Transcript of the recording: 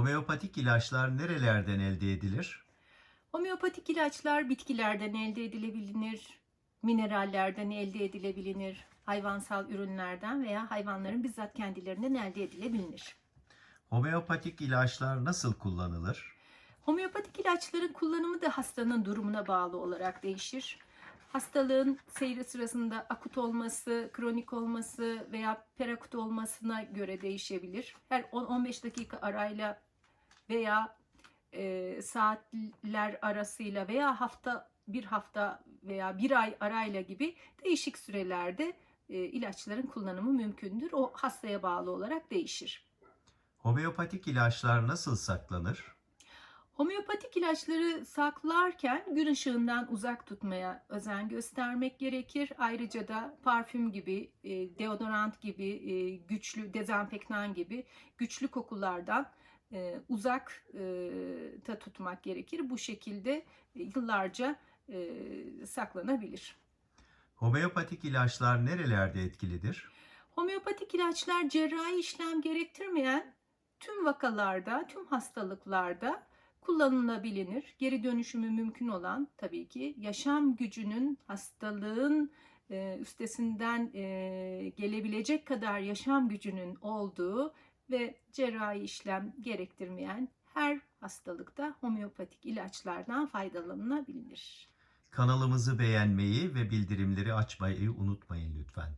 Homeopatik ilaçlar nerelerden elde edilir? Homeopatik ilaçlar bitkilerden elde edilebilir, minerallerden elde edilebilir, hayvansal ürünlerden veya hayvanların bizzat kendilerinden elde edilebilir. Homeopatik ilaçlar nasıl kullanılır? Homeopatik ilaçların kullanımı da hastanın durumuna bağlı olarak değişir. Hastalığın seyri sırasında akut olması, kronik olması veya perakut olmasına göre değişebilir. Her 10-15 dakika arayla veya e, saatler arasıyla veya hafta bir hafta veya bir ay arayla gibi değişik sürelerde e, ilaçların kullanımı mümkündür. O hastaya bağlı olarak değişir. Homeopatik ilaçlar nasıl saklanır? Homeopatik ilaçları saklarken gün ışığından uzak tutmaya özen göstermek gerekir. Ayrıca da parfüm gibi, e, deodorant gibi, e, güçlü dezenfektan gibi güçlü kokulardan e, uzak e, da tutmak gerekir. Bu şekilde yıllarca e, saklanabilir. Homeopatik ilaçlar nerelerde etkilidir? Homeopatik ilaçlar cerrahi işlem gerektirmeyen tüm vakalarda, tüm hastalıklarda kullanılabilir. Geri dönüşümü mümkün olan tabii ki yaşam gücünün hastalığın e, üstesinden e, gelebilecek kadar yaşam gücünün olduğu ve cerrahi işlem gerektirmeyen her hastalıkta homeopatik ilaçlardan faydalanılabilir. Kanalımızı beğenmeyi ve bildirimleri açmayı unutmayın lütfen.